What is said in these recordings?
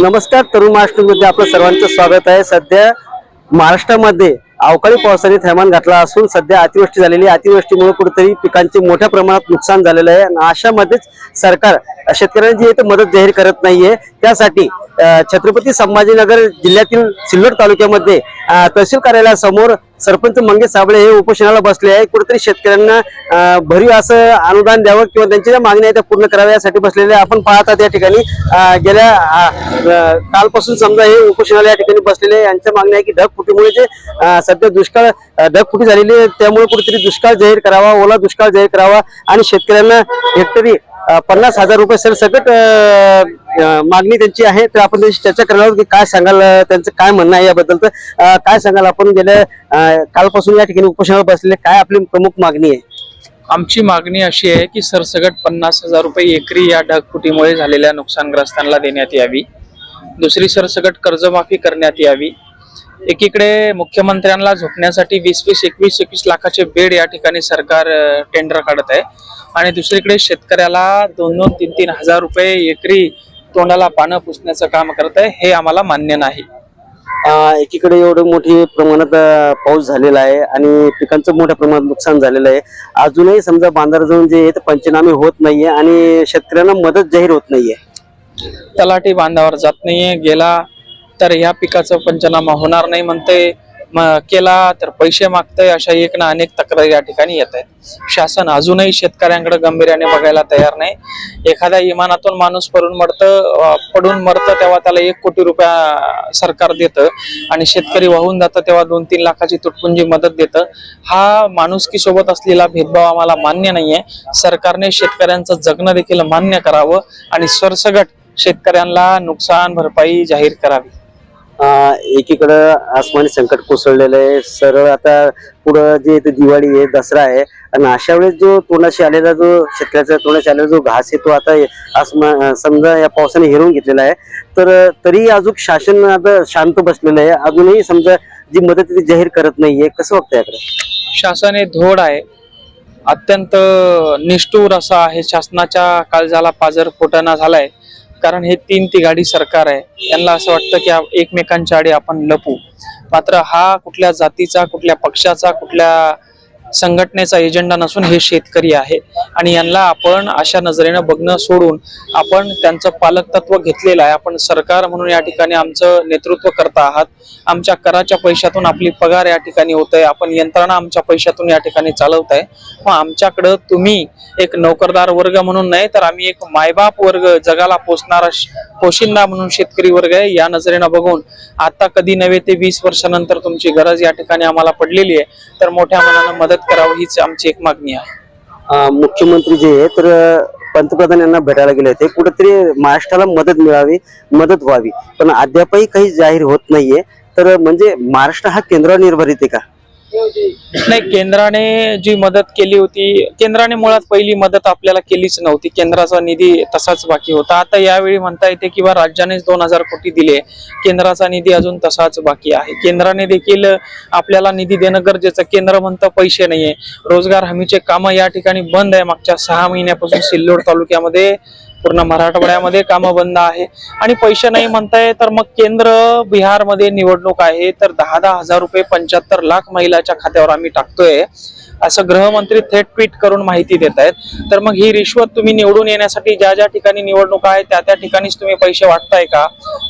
नमस्कार तरुण महाराष्ट्रमध्ये आपलं सर्वांचं स्वागत आहे सध्या महाराष्ट्रामध्ये अवकाळी पावसाने थैमान घातला असून सध्या अतिवृष्टी झालेली आहे. अतिवृष्टीमुळे कुठेतरी पिकांचे मोठ्या प्रमाणात नुकसान झालेलं आहे आणि अशामध्येच सरकार शेतकऱ्यांची इथे मदत जाहीर करत नाहीये त्यासाठी छत्रपती संभाजीनगर जिल्ह्यातील सिल्लोड तालुक्यामध्ये तहसील कार्यालयासमोर सरपंच मंगेश साबळे हे उपोषणाला बसले आहे कुठेतरी शेतकऱ्यांना भरीव असं अनुदान द्यावं किंवा त्यांच्या ज्या मागण्या आहेत त्या पूर्ण कराव्या यासाठी बसलेले आहे. आपण पाहतात या ठिकाणी गेल्या कालपासून समजा हे उपोषणाला या ठिकाणी बसलेले यांच्या मागण्या आहे की ढगफुटीमुळे जे सध्या दुष्काळ ढगफुटी झालेली आहे त्यामुळे कुठेतरी दुष्काळ जाहीर करावा ओला दुष्काळ जाहीर करावा आणि शेतकऱ्यांना हेक्टरी पन्नास हजार रुपये सरसकट अं, मागणी त्यांची आहे. तर आपण त्यांची चर्चा करणार आहोत की काय सांगाल त्यांचं काय म्हणणं आहे याबद्दल. तर काय सांगाल आपण गेल्या कालपासून या ठिकाणी उपोषणावर बसलेले काय आपली प्रमुख मागणी आहे? आमची मागणी अशी आहे की सरसगट पन्नास हजार रुपये एकरी या ढगफुटीमुळे झालेल्या नुकसानग्रस्तांना देण्यात यावी. दुसरी सरसगट कर्जमाफी करण्यात यावी. एकीकडे मुख्यमंत्र्यांना झोपण्यासाठी वीस वीस एकवीस एकवीस लाखाचे बेड या ठिकाणी सरकार टेंडर काढत आहे. आणि दुसरीकडे शेतकऱ्याला दोन दोन तीन तीन हजार रुपये एकरी तोंडाला पानं पुसण्याचं काम करत आहे हे आम्हाला मान्य नाही. अं, एकीकडे एवढं मोठी प्रमाणात अं, पाऊस झालेला आहे आणि पिकांचं मोठ्या प्रमाणात नुकसान झालेलं आहे. अजूनही समजा बांधावर जे आहे ते पंचनामे होत नाहीये आणि शेतकऱ्यांना मदत जाहीर होत नाहीये. तलाठी बांधावर जात नाहीये गेला तर ह्या पिकाचा पंचनामा होणार नाही म्हणते. केला तर पैसे मागतंय अशा एक ना अनेक तक्रारी या ठिकाणी येत आहेत. शासन अजूनही शेतकऱ्यांकडे गंभीर्याने बघायला तयार नाही. एखाद्या इमानातून माणूस पडून मरतं पडून मरतं तेव्हा त्याला एक कोटी रुपया सरकार देतं आणि शेतकरी वाहून जातं तेव्हा दोन तीन लाखाची तुटपुंजी मदत देतं. हा माणुसकी सोबत असलेला भेदभाव आम्हाला मान्य नाहीये. सरकारने शेतकऱ्यांचं जगणं देखील मान्य करावं आणि सरसगट शेतकऱ्यांना नुकसान भरपाई जाहीर करावी. एकीकडं आसमानी संकट कोसळलेलं आहे. सरळ आता पुढं जे दिवाळी आहे दसरा आहे आणि अशा वेळेस जो तोंडाशी आलेला जो शेतकऱ्याचा तोंडाशी आलेला जो घास आहे तो आता आसमा समजा या पावसाने हिरवून घेतलेला आहे. तर तरी अजून शासन आता शांत बसलेलं आहे. अजूनही समजा जी मदत ती जाहीर करत नाहीये कसं वाटतं याकडे? शासन हे धोड आहे. अत्यंत निष्ठूर असा आहे. शासनाच्या काळजाला पाजर फुटणा झालाय. कारण हे तीन ती गाडी सरकार आहे. त्यांना असं वाटतं की एकमेकांच्या आडी आपण लपू. मात्र हा कुठल्या जातीचा कुठल्या पक्षाचा कुठल्या संघटनेचा एजेंडा नसून हे शेतकरी आहे. आणि यांना आपण अशा नजरेनं बघणं सोडून आपण त्यांचं पालक तत्व घेतलेलं आहे. आपण सरकार म्हणून या ठिकाणी आमचं नेतृत्व करता आहात. आमच्या कराच्या पैशातून आपली पगार या ठिकाणी होत आहे आपण यंत्रणा आमच्या पैशातून या ठिकाणी चालवत आहे मग आमच्याकडं तुम्ही एक नोकरदार वर्ग म्हणून नाही तर आम्ही एक मायबाप वर्ग जगाला पोचणारा पोशिंदा म्हणून शेतकरी वर्ग आहे. या नजरेनं बघून आता कधी नव्हे ते वीस वर्षानंतर तुमची गरज या ठिकाणी आम्हाला पडलेली आहे. तर मोठ्या मनानं मदत करावं हीच आमची एक मागणी आहे. मुख्यमंत्री जे आहे तर पंतप्रधान यांना भेटायला गेले होते. कुठेतरी महाराष्ट्राला मदत मिळावी मदत व्हावी. पण अद्यापही काही जाहीर होत नाहीये. तर म्हणजे महाराष्ट्र हा केंद्रावर निर्भरित आहे का? नाही केंद्राने जी मदत केली होती केंद्राने मुळात पहिली मदत आपल्याला केलीच नव्हती. केंद्राचा निधी तसाच बाकी होता. आता यावेळी म्हणता येते किंवा राज्यानेच दोन हजार कोटी दिले. केंद्राचा निधी अजून तसाच बाकी आहे. केंद्राने देखील आपल्याला निधी देणं गरजेचं केंद्र म्हणतं पैसे नाहीये. रोजगार हमीचे कामं या ठिकाणी बंद आहे. मागच्या सहा महिन्यापासून सिल्लोड तालुक्यामध्ये पूर्ण मराठवाड्यामध्ये कामं बंद आहे. आणि पैसे नाही म्हणताय तर मग केंद्र बिहारमध्ये निवडणूक आहे तर दहा दहा हजार रुपये पंच्याहत्तर लाख महिलाच्या खात्यावर आम्ही टाकतोय. असं गृहमंत्री थेट ट्विट करून माहिती देत आहेत. तर मग ही रिश्वत तुम्ही निवडून येण्यासाठी ज्या ज्या ठिकाणी निवडणूक आहे त्या त्या ठिकाणीच तुम्ही पैसे वाटताय का?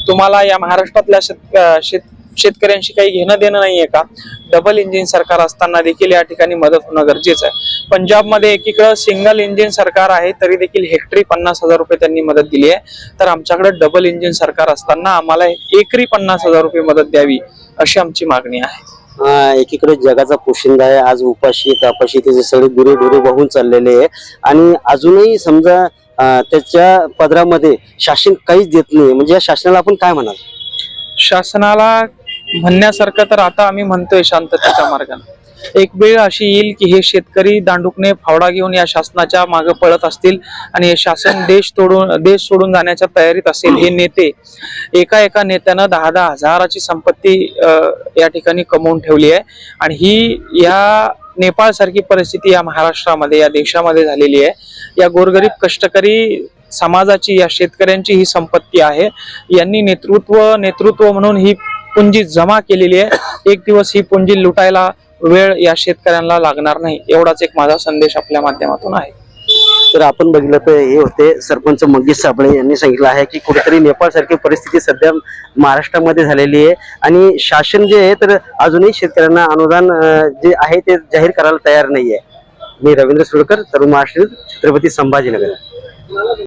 तुम्हाला या महाराष्ट्रातल्या शेत शेत शेतकऱ्यांशी काही घेणं देणं नाहीये का? डबल इंजिन सरकार असताना देखील या ठिकाणी मदत होणं गरजेचं आहे. पंजाबमध्ये एकीकडं सिंगल इंजिन सरकार आहे तरी देखील हेक्टरी पन्नास हजार रुपये त्यांनी मदत दिली आहे. तर आमच्याकडे डबल इंजिन सरकार असताना आम्हाला एकरी पन्नास हजार रुपये मदत द्यावी अशी आमची मागणी आहे. एकीकडे जगाचा पोशिंदा आहे आज उपाशी तापाशी त्याचे सगळे गुरे ढोरे वाहून चाललेले आहे. आणि अजूनही समजा त्याच्या पदरामध्ये शासन काहीच देत नाही. म्हणजे या शासनाला आपण काय म्हणाल? शासनाला म्हणण्यासारखं तर आता आम्ही म्हणतोय शांततेच्या मार्गाने. एक वेळ अशी येईल की हे शेतकरी दांडुकने फावडा घेऊन या शासनाच्या मागे पळत असतील आणि हे शासन देश तोडून देश सोडून जाण्याच्या तयारीत असेल हे नेते एका एका नेत्यानं दहा दहा हजाराची संपत्ती या ठिकाणी कमवून ठेवली आहे. आणि ही या नेपाळ सारखी परिस्थिती या महाराष्ट्रामध्ये या देशामध्ये झालेली आहे. या गोरगरीब कष्टकरी समाजाची या शेतकऱ्यांची ही संपत्ती आहे. यांनी नेतृत्व नेतृत्व म्हणून ही पुंजी जमा केलेली आहे. एक दिवस ही पुंजी लुटायला वेळ या शेतकऱ्यांना लागणार नाही एवढाच एक माझा संदेश आपल्या माध्यमातून आहे. तर आपण बघितलं तर हे होते सरपंच मंगेश साबळे यांनी सांगितलं आहे की कुठेतरी नेपाळ सारखी परिस्थिती सध्या महाराष्ट्रामध्ये झालेली आहे. आणि शासन जे आहे तर अजूनही शेतकऱ्यांना अनुदान जे आहे ते जाहीर करायला तयार नाही आहे मी रवींद्र सुरकर तरुण महाराष्ट्र छत्रपती संभाजीनगर.